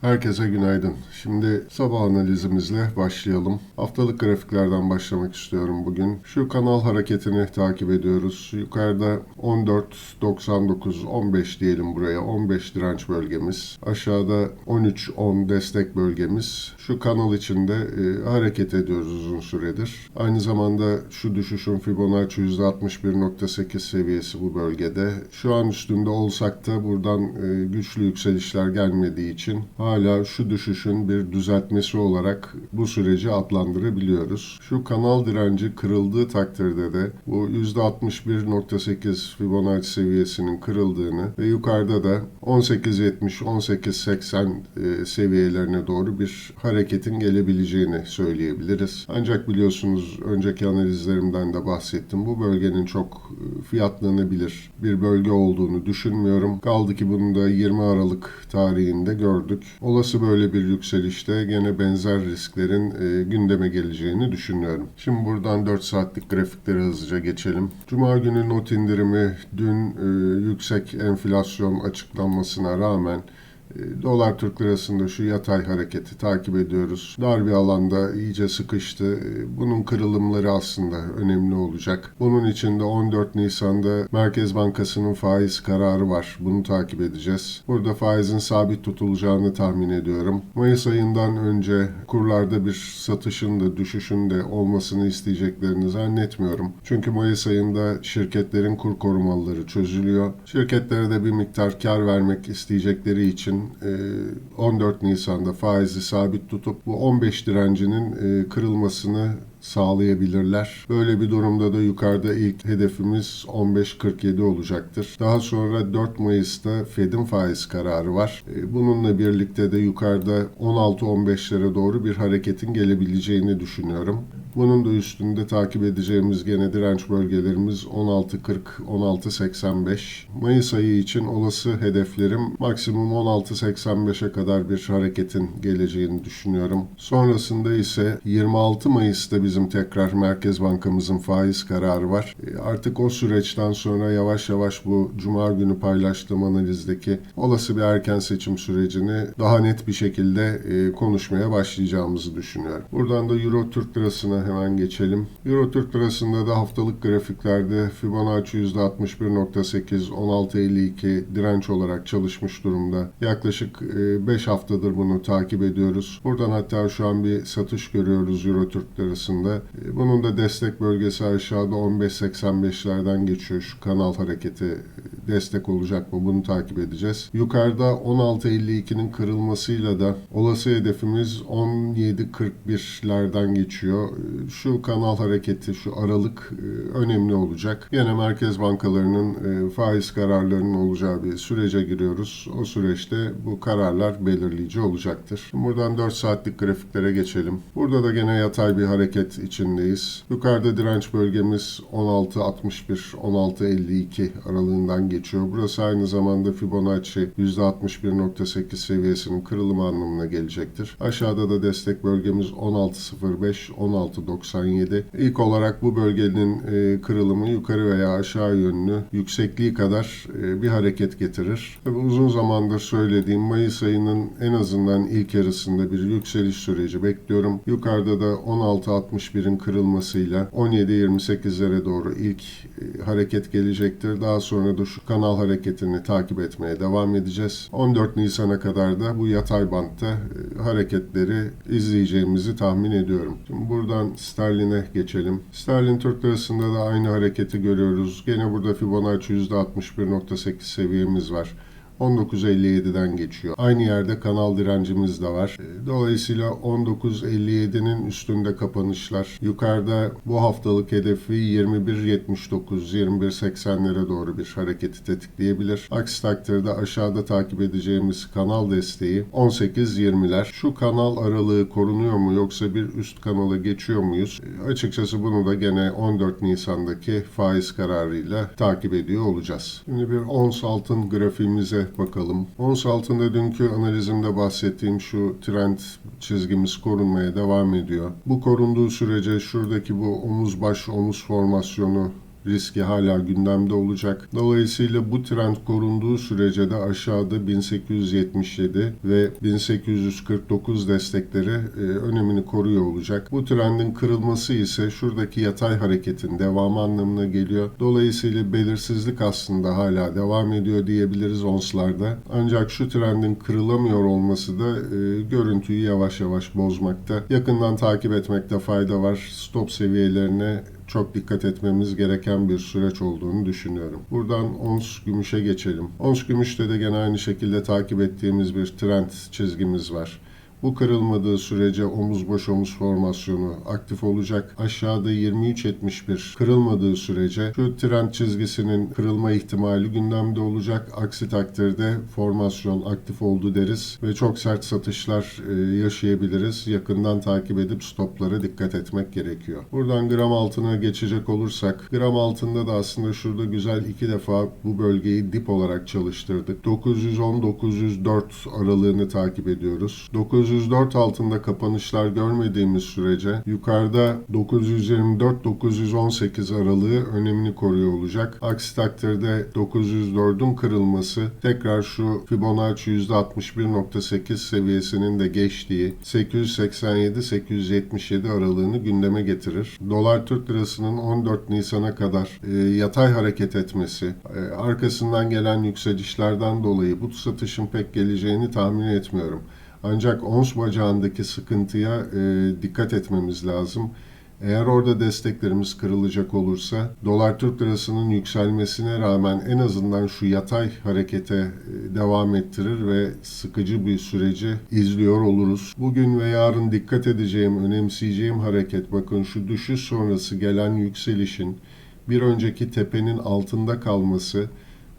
Herkese günaydın. Şimdi sabah analizimizle başlayalım. Haftalık grafiklerden başlamak istiyorum bugün. Şu kanal hareketini takip ediyoruz. Yukarıda 14.99 15 diyelim buraya. 15 direnç bölgemiz. Aşağıda 13.10 destek bölgemiz. Şu kanal içinde e, hareket ediyoruz uzun süredir. Aynı zamanda şu düşüşün Fibonacci %61.8 seviyesi bu bölgede. Şu an üstünde olsak da buradan e, güçlü yükselişler gelmediği için hala şu düşüşün bir düzeltmesi olarak bu süreci adlandırabiliyoruz. Şu kanal direnci kırıldığı takdirde de bu %61.8 Fibonacci seviyesinin kırıldığını ve yukarıda da 18.70-18.80 e, seviyelerine doğru bir hareketin gelebileceğini söyleyebiliriz. Ancak biliyorsunuz önceki analizlerimden de bahsettim. Bu bölgenin çok e, fiyatlanabilir bir bölge olduğunu düşünmüyorum. Kaldı ki bunu da 20 Aralık tarihinde gördük. Olası böyle bir yükselişte gene benzer risklerin e, gündeme geleceğini düşünüyorum. Şimdi buradan 4 saatlik grafikleri hızlıca geçelim. Cuma günü not indirimi dün e, yüksek enflasyon açıklanmasına rağmen Dolar Türk Lirası'nda şu yatay hareketi takip ediyoruz. Dar bir alanda iyice sıkıştı. E, Bunun kırılımları aslında önemli olacak. Bunun için de 14 Nisan'da Merkez Bankası'nın faiz kararı var. Bunu takip edeceğiz. Burada faizin sabit tutulacağını tahmin ediyorum. Mayıs ayından önce kurlarda bir satışın da düşüşün de olmasını isteyeceklerini zannetmiyorum. Çünkü Mayıs ayında şirketlerin kur korumaları çözülüyor. Şirketlere de bir miktar kar vermek isteyecekleri için e, 14 Nisan'da faizi sabit tutup bu 15 direncinin e, kırılmasını sağlayabilirler. Böyle bir durumda da yukarıda ilk hedefimiz 15.47 olacaktır. Daha sonra 4 Mayıs'ta Fed'in faiz kararı var. E, Bununla birlikte de yukarıda 16-15'lere doğru bir hareketin gelebileceğini düşünüyorum. Bunun da üstünde takip edeceğimiz gene direnç bölgelerimiz 16.40, 16.85. Mayıs ayı için olası hedeflerim maksimum 16.85'e kadar bir hareketin geleceğini düşünüyorum. Sonrasında ise 26 Mayıs'ta bizim tekrar Merkez Bankamızın faiz kararı var. E, Artık o süreçten sonra yavaş yavaş bu Cuma günü paylaştığım analizdeki olası bir erken seçim sürecini daha net bir şekilde e, konuşmaya başlayacağımızı düşünüyorum. Buradan da Euro Türk Lirası'na hemen geçelim. Euro Türk Lirası'nda da haftalık grafiklerde Fibonacci %61.8 16.52 direnç olarak çalışmış durumda. Yaklaşık 5 haftadır bunu takip ediyoruz. Buradan hatta şu an bir satış görüyoruz Euro Türk Lirası'nda. E, Bunun da destek bölgesi aşağıda 15.85'lerden geçiyor. Şu kanal hareketi destek olacak mı bunu takip edeceğiz. Yukarıda 16.52'nin kırılmasıyla da olası hedefimiz 17.41'lerden geçiyor. Şu kanal hareketi, şu aralık e, önemli olacak. Yine merkez bankalarının e, faiz kararlarının olacağı bir sürece giriyoruz. O süreçte bu kararlar belirleyici olacaktır. Buradan 4 saatlik grafiklere geçelim. Burada da gene yatay bir hareket içindeyiz. Yukarıda direnç bölgemiz 16.61, 16.52 aralığından geçiyor. Burası aynı zamanda Fibonacci %61.8 seviyesinin kırılımı anlamına gelecektir. Aşağıda da destek bölgemiz 16.05, 16.97. İlk olarak bu bölgenin e, kırılımı yukarı veya aşağı yönlü yüksekliği kadar e, bir hareket getirir. Tabii uzun zamandır söylediğim Mayıs ayının en azından ilk yarısında bir yükseliş süreci bekliyorum. Yukarıda da 16.61'in kırılmasıyla 17.28'lere doğru ilk e, hareket gelecektir. Daha sonra da şu kanal hareketini takip etmeye devam edeceğiz. 14 Nisan'a kadar da bu yatay bantta e, hareketleri izleyeceğimizi tahmin ediyorum. Şimdi buradan sterline geçelim. Sterlin Türk Lirası'nda da aynı hareketi görüyoruz. Gene burada Fibonacci %61.8 seviyemiz var. 19.57'den geçiyor. Aynı yerde kanal direncimiz de var. E, Dolayısıyla 19.57'nin üstünde kapanışlar. Yukarıda bu haftalık hedefi 21.79-21.80'lere doğru bir hareketi tetikleyebilir. Aksi takdirde aşağıda takip edeceğimiz kanal desteği 18.20'ler. Şu kanal aralığı korunuyor mu yoksa bir üst kanala geçiyor muyuz? E, Açıkçası bunu da gene 14 Nisan'daki faiz kararıyla takip ediyor olacağız. Şimdi bir ons altın grafiğimize bakalım. Ons altında dünkü analizimde bahsettiğim şu trend çizgimiz korunmaya devam ediyor. Bu korunduğu sürece şuradaki bu omuz baş omuz formasyonu riski hala gündemde olacak. Dolayısıyla bu trend korunduğu sürece de aşağıda 1877 ve 1849 destekleri e, önemini koruyor olacak. Bu trendin kırılması ise şuradaki yatay hareketin devamı anlamına geliyor. Dolayısıyla belirsizlik aslında hala devam ediyor diyebiliriz onslarda. Ancak şu trendin kırılamıyor olması da e, görüntüyü yavaş yavaş bozmakta. Yakından takip etmekte fayda var. Stop seviyelerine çok dikkat etmemiz gereken bir süreç olduğunu düşünüyorum. Buradan ons gümüşe geçelim. Ons gümüşte de gene aynı şekilde takip ettiğimiz bir trend çizgimiz var. Bu kırılmadığı sürece omuz boş omuz formasyonu aktif olacak. Aşağıda 23.71 kırılmadığı sürece şu trend çizgisinin kırılma ihtimali gündemde olacak. Aksi takdirde formasyon aktif oldu deriz ve çok sert satışlar e, yaşayabiliriz. Yakından takip edip stoplara dikkat etmek gerekiyor. Buradan gram altına geçecek olursak gram altında da aslında şurada güzel iki defa bu bölgeyi dip olarak çalıştırdık. 910-904 aralığını takip ediyoruz. 904 altında kapanışlar görmediğimiz sürece yukarıda 924-918 aralığı önemini koruyor olacak. Aksi takdirde 904'ün kırılması tekrar şu Fibonacci %61.8 seviyesinin de geçtiği 887-877 aralığını gündeme getirir. Dolar Türk Lirası'nın 14 Nisan'a kadar e, yatay hareket etmesi, e, arkasından gelen yükselişlerden dolayı bu satışın pek geleceğini tahmin etmiyorum. Ancak ons bacağındaki sıkıntıya e, dikkat etmemiz lazım. Eğer orada desteklerimiz kırılacak olursa dolar Türk lirasının yükselmesine rağmen en azından şu yatay harekete e, devam ettirir ve sıkıcı bir süreci izliyor oluruz. Bugün ve yarın dikkat edeceğim, önemseyeceğim hareket bakın şu düşüş sonrası gelen yükselişin bir önceki tepenin altında kalması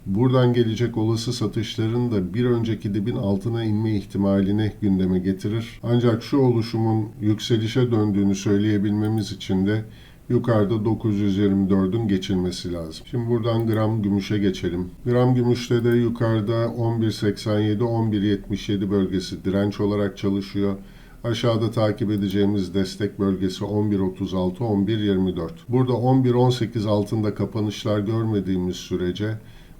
buradan gelecek olası satışların da bir önceki dibin altına inme ihtimalini gündeme getirir. Ancak şu oluşumun yükselişe döndüğünü söyleyebilmemiz için de yukarıda 924'ün geçilmesi lazım. Şimdi buradan gram gümüşe geçelim. Gram gümüşte de yukarıda 11.87-11.77 bölgesi direnç olarak çalışıyor. Aşağıda takip edeceğimiz destek bölgesi 11.36-11.24. Burada 11.18 altında kapanışlar görmediğimiz sürece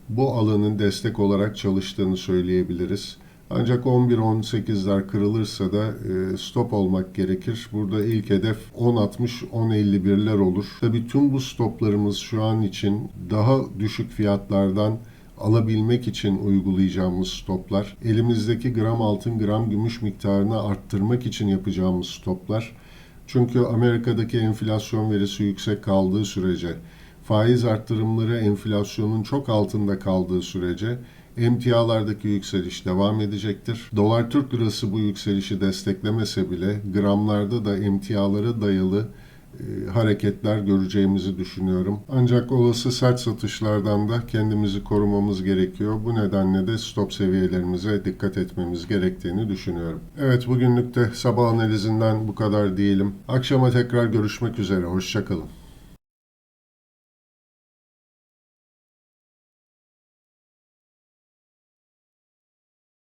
bu alanın destek olarak çalıştığını söyleyebiliriz. Ancak 11-18'ler kırılırsa da e, stop olmak gerekir. Burada ilk hedef 10.60-10.51'ler olur. Tabii tüm bu stoplarımız şu an için daha düşük fiyatlardan alabilmek için uygulayacağımız stoplar. Elimizdeki gram altın, gram gümüş miktarını arttırmak için yapacağımız stoplar. Çünkü Amerika'daki enflasyon verisi yüksek kaldığı sürece faiz arttırımları enflasyonun çok altında kaldığı sürece emtialardaki yükseliş devam edecektir. Dolar Türk lirası bu yükselişi desteklemese bile gramlarda da emtialara dayalı e, hareketler göreceğimizi düşünüyorum. Ancak olası sert satışlardan da kendimizi korumamız gerekiyor. Bu nedenle de stop seviyelerimize dikkat etmemiz gerektiğini düşünüyorum. Evet bugünlük de sabah analizinden bu kadar diyelim. Akşama tekrar görüşmek üzere. Hoşçakalın.